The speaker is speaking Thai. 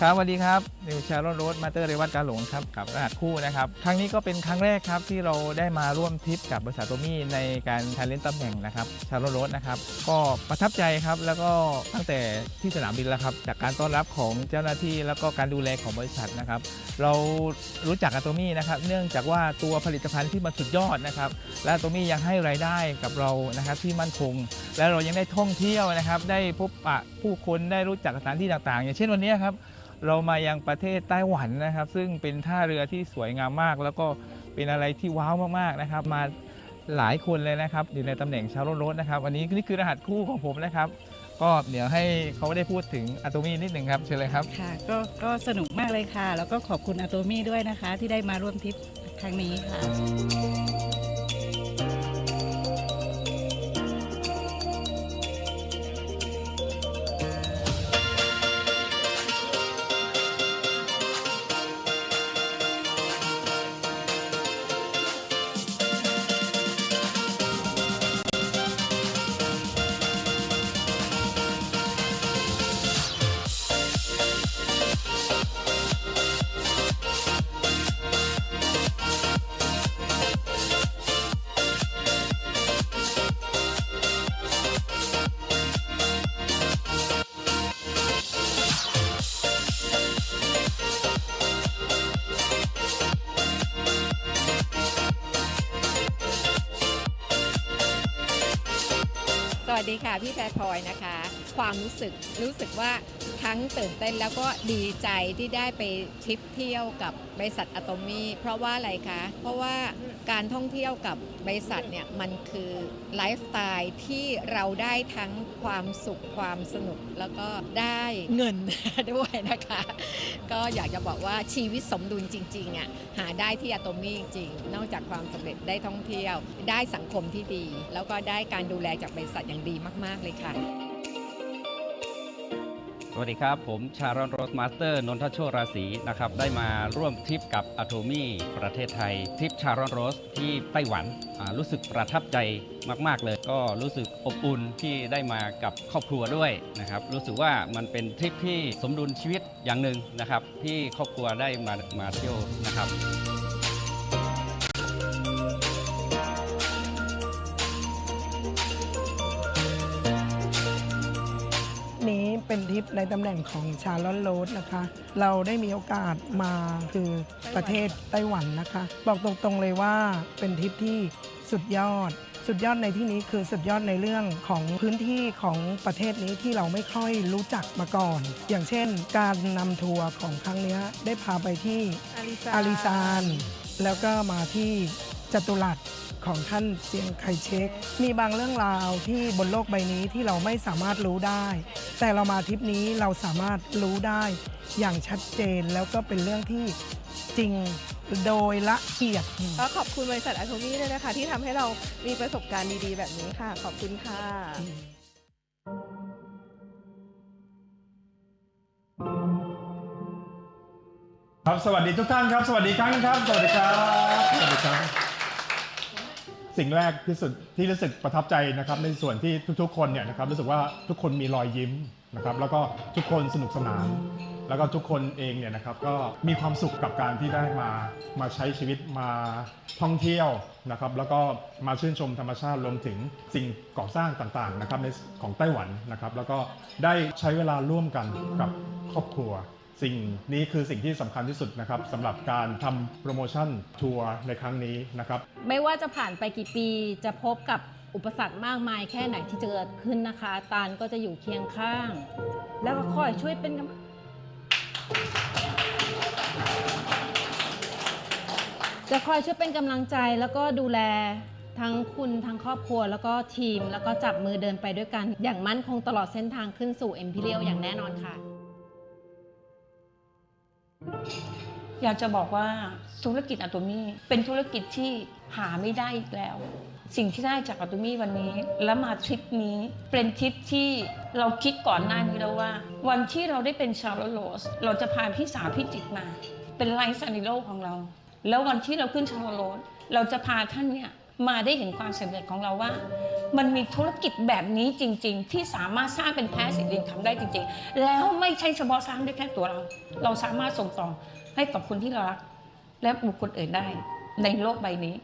ครับสวัสดีครับ นิวชาร์ลโรดมาเตอร์เรวัตกาหลงครับกับรหัสคู่นะครับครั้งนี้ก็เป็นครั้งแรกครับที่เราได้มาร่วมทริปกับบริษัทโตมี่ในการทายเล่นตำแหน่งนะครับชาร์ลโรดนะครับก็ประทับใจครับแล้วก็ตั้งแต่ที่สนามบินแล้วครับจากการต้อนรับของเจ้าหน้าที่แล้วก็การดูแลของบริษัทนะครับเรารู้จักกับโตมี่นะครับเนื่องจากว่าตัวผลิตภัณฑ์ที่มันสุดยอดนะครับและโตมี่ยังให้รายได้กับเรานะครับที่มั่นคง และเรายังได้ท่องเที่ยวนะครับได้พบปะผู้คนได้รู้จักสถานที่ต่างๆ อย่างเช่นวันนี้ครับเรามายังประเทศไต้หวันนะครับ ซึ่งเป็นท่าเรือที่สวยงามมาก แล้วก็เป็นอะไรที่ว้าวมากๆนะครับ มาหลายคนเลยนะครับอยู่ในตำแหน่งชาวรถรถนะครับวันนี้นี่คือรหัสคู่ของผมนะครับ ก็เดี๋ยวให้เขาได้พูดถึงอะโตมี่นิดหนึ่งครับเชิญเลยครับค่ะก็ก็สนุกมากเลยค่ะ แล้วก็ขอบคุณอะโตมี่ด้วยนะคะ ที่ได้มาร่วมทริปครั้งนี้ค่ะ ดีค่ะ พี่แพรพลอยนะคะ ความรู้สึกรู้สึกว่าทั้งตื่นเต้นแล้วก็ดีใจที่ได้ไปทริปเที่ยวกับบริษัทอะโตมีเพราะว่าอะไรคะ เพราะว่าการท่องเที่ยวกับบริษัทเนี่ยมันคือไลฟ์สไตล์ที่เราได้ทั้งความสุขความสนุกแล้วก็ได้เงินด้วยนะคะ ก็อยากจะบอกว่าชีวิตสมดุลจริงๆอะหาได้ที่อะโตมีจริงๆ นอกจากความสำเร็จได้ท่องเที่ยว ได้สังคมที่ดี แล้วก็ได้การดูแลจากบริษัทอย่างดีมาก ๆ เลยค่ะ สวัสดีครับ ผมชารอนโรสมาสเตอร์นนทโชราศีนะครับ ได้มาร่วมทริปกับอะโ m มี่ประเทศไทย ทริปชารอนโรสที่ไต้หวันรู้สึกประทับใจมาก ๆ เลย ก็รู้สึกอบอุ่นที่ได้มากับครอบครัวด้วยนะครับ รู้สึกว่ามันเป็นทริปที่สมดุลชีวิตอย่างหนึ่งนะครับ ที่ครอบครัวได้มามาเที่ยวนะครับ นี้เป็นทริปในตำแหน่งของชาลอนโรดนะคะ เราได้มีโอกาสมาคือประเทศไต้หวันนะคะ บอกตรงๆเลยว่าเป็นทริปที่สุดยอด สุดยอดในที่นี้คือสุดยอดในเรื่องของพื้นที่ของประเทศนี้ที่เราไม่ค่อยรู้จักมาก่อน อย่างเช่น การนำทัวร์ของครั้งนี้ได้พาไปที่อาริซาน แล้วก็มาที่จตุรัส ของท่านเซียงไคเชกมีบางเรื่องราวที่บนโลกใบนี้ที่เราไม่สามารถรู้ได้ แต่เรามาทริปนี้เราสามารถรู้ได้อย่างชัดเจนแล้วก็เป็นเรื่องที่จริงโดยละเอียด ก็ขอบคุณบริษัทอาโทมี่ด้วยนะคะ ที่ทำให้เรามีประสบการณ์ดีๆ แบบนี้ค่ะ ขอบคุณค่ะครับสวัสดีทุกท่านครับ สวัสดีครั้งครับ สวัสดีครับ สวัสดีครับ สิ่งแรกที่สุดที่รู้สึกประทับใจนะครับในส่วนที่ทุกๆคนเนี่ยนะครับรู้สึกว่าทุกคนมีรอยยิ้มนะครับแล้วก็ทุกคนสนุกสนาน แล้วก็ทุกคนเองเนี่ยนะครับก็มีความสุขกับการที่ได้มามาใช้ชีวิตมาท่องเที่ยวนะครับแล้วก็มาชื่นชมธรรมชาติรวมถึงสิ่งก่อสร้างต่างๆนะครับในของไต้หวันนะครับแล้วก็ได้ใช้เวลาร่วมกันกับครอบครัว สิ่งนี้คือสิ่งที่สำคัญที่สุดนะครับสำหรับการทำโปรโมชั่นทัวร์ในครั้งนี้นะครับ ไม่ว่าจะผ่านไปกี่ปีจะพบกับอุปสรรคมากมายแค่ไหนที่จะเกิดขึ้นนะคะ ตาลก็จะอยู่เคียงข้าง แล้วก็คอยช่วยเป็นกำจะคอยช่วยเป็นกำลังใจแล้วก็ดูแลทั้งคุณทั้งครอบครัวแล้วก็ทีม แล้วก็จับมือเดินไปด้วยกัน อย่างมั่นคงตลอดเส้นทางขึ้นสู่ e m p เ r ียอย่างแน่นอนค่ะ อยากจะบอกว่าธุรกิจอะโตมี่เป็นธุรกิจที่หาไม่ได้อีกแล้ว สิ่งที่ได้จากอะโตมี่วันนี้ และมาทริปนี้เป็นทริปที่เราคิดก่อนหน้านี้แล้วว่า วันที่เราได้เป็นชาวโรส เราจะพาพี่สาวพี่จิตมา เป็นไลฟ์ซันนิโลของเรา แล้ววันที่เราขึ้นชาวโรสเราจะพาท่านเนี่ยมาได้เห็นความสำเร็จของเราว่า มันมีธุรกิจแบบนี้จริง ๆ ที่สามารถสร้างเป็นแพสซีฟอินคัมได้จริง ๆ แล้วไม่ใช่เฉพาะสร้างได้แค่ตัวเรา เราสามารถส่งต่อให้กับคนที่เรารัก และบุคคลอื่นได้ในโลกใบนี้